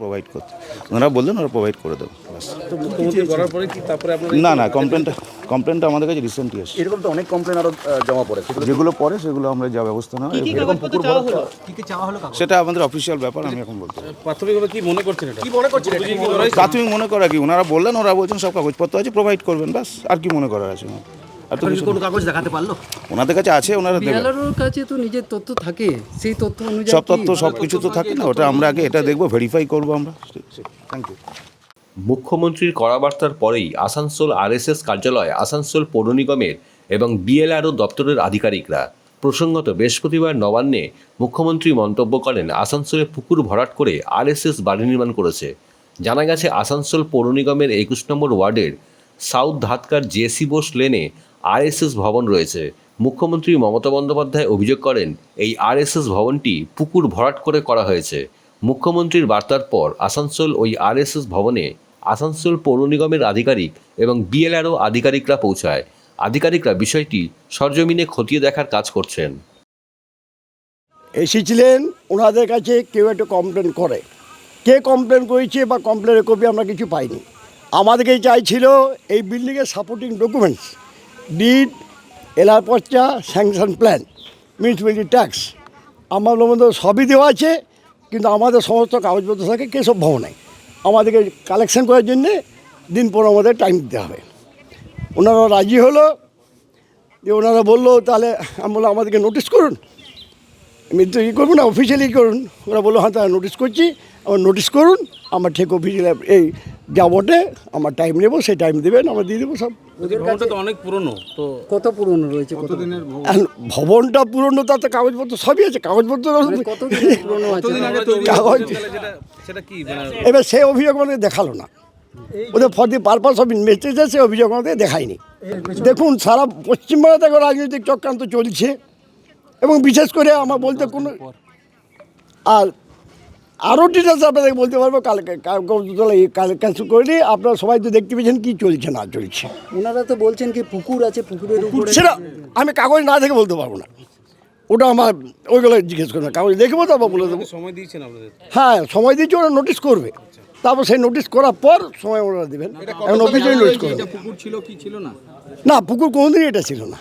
Provide করতে। ওনারা বললেন ওরা প্রোভাইড করে দেবো। ব্যাস। তো মুখ্যমন্ত্রী করার পরে তারপরে না না কমপ্লেনটা কমপ্লেনটা আমাদের কাছে রিসেন্টলি এসেছে। এরকম তো অনেক কমপ্লেন আরও আহ, জমা পড়ে যেগুলো পরে সেগুলো আমরা যা ব্যবস্থা নেওয়া? সেটা আমাদের অফিসিয়াল ব্যাপার আমি এখন বলতে প্রাথমিকভাবে কি মনে করছেন কি মনে করছেন এটা? কি? প্রাথমিক মনে করা কি? ওনারা বললেন ওরা বলছেন সব কাগজপত্র আছে প্রোভাইড করবেন ব্যাস। আর কি মনে করার আছে ওনার? আর তো আপনার কি কিছু কোনো কাগজ দেখাতে পারল? ওনাদের কাছে আছে ওনারা বিএলআরওর কাছে তো নিজের তথ্য থাকে সেই তথ্য অনুযায়ী সব তথ্য সব কিছু তো থাকে না ওটা আমরা আগে এটা দেখব ভেরিফাই করব আমরা। থ্যাংক ইউ মুখ্যমন্ত্রীর কড়া বার্তার পরেই আসানসোল আরএসএস কার্যালয় আসানসোল পৌর নিগমের এবং বিএলআরও দপ্তরের আধিকারিকরা। প্রসঙ্গত বৃহস্পতিবার নবান্নে মুখ্যমন্ত্রী মন্তব্য করেন আসানসোলে পুকুর ভরাট করে আরএসএস বাড়ি নির্মাণ করেছে। জানা গেছে আসানসোল পৌর নিগমের একুশ নম্বর ওয়ার্ডের সাউথ ধাতকার জেসি বোস লেনে আরএসএস ভবন রয়েছে। মুখ্যমন্ত্রী মমতা বন্দ্যোপাধ্যায় অভিযোগ করেন, এই আরএসএস ভবনটি পুকুর ভরাট করে করা হয়েছে। মুখ্যমন্ত্রীর বার্তার পর আসানসোল ওই আরএসএস ভবনে আসানসোল পৌর নিগমের আধিকারিক এবং বিএলআরও আধিকারিকরা পৌঁছায়। আধিকারিকরা বিষয়টি সরজমিনে খতিয়ে দেখার কাজ করছেন। এসেছিলেন, ওনাদের কাছে কেউ একটা কমপ্লেন করে। কে কমপ্লেন করেছে বা কমপ্লেনের কপি আমরা কিছু পাইনি। আমাদেরকে চাইছিল এই বিল্ডিংয়ের সাপোর্টিং ডকুমেন্টস ডিড এলার পর্চা স্যাংশন প্ল্যান মিউনিসিপ্যালিটি ট্যাক্স আমাদের মধ্যে সবই দেওয়া আছে, কিন্তু আমাদের সমস্ত কাগজপত্র থাকে কেসব ভবনে আমাদেরকে কালেকশন করার জন্যে দিন পর আমাদের টাইম দিতে হবে। ওনারা রাজি হলো, যে ওনারা বলল, তাহলে আমি বললাম, আমাদেরকে নোটিশ করুন। আমি তো ই করব না অফিসিয়ালি করুন। ওরা বলল হ্যাঁ তাহলে নোটিশ করছি। আমার নোটিশ করুন, আমার ঠিক অফিসিয়াল এই যা বটে আমার টাইম নেব সেই টাইম দেবেন আমরা দিয়ে দেবো সব। ভবনটা তো অনেক পুরনো। তো কত পুরনো রয়েছে কত? আর ভবনটা পুরনো তাতে কাগজপত্র সবই আছে কাগজপত্র কত দিনের পুরনো আছে? কাগজ যেটা সেটা মানে এবার সেই অভিযোগ আমাদের দেখাল না। ওদের for the purpose of investigation সে অভিযোগ আমাদের দেখায়নি। দেখুন সারা পশ্চিমবাংলাতে এখন রাজনৈতিক চক্রান্ত চলছে এবং বিশেষ করে আমার বলতে কোনো আর আরও ডিটেলস আপনাদের বলতে পারব। কালকে কাল ক্যান্সেল করে আপনারা সবাই তো দেখতে পেয়েছেন কী চলছে না চলছে। ওনারা তো বলছেন কি পুকুর আছে পুকুরের উপরে সেটা আমি কাগজ না দেখে বলতে পারব না। ওটা আমার ওইগুলো জিজ্ঞেস করবে কাগজ দেখব তারপর বলে দেবো। সময় দিয়েছেন আপনাদের? হ্যাঁ সময় দিচ্ছি ওরা নোটিশ করবে। তারপর সেই নোটিশ করার পর সময় ওরা দেবেন। এখন অফিসে নোটিশ করবে। পুকুর ছিল কি ছিল না? না পুকুর কোনোদিনই এটা ছিল না।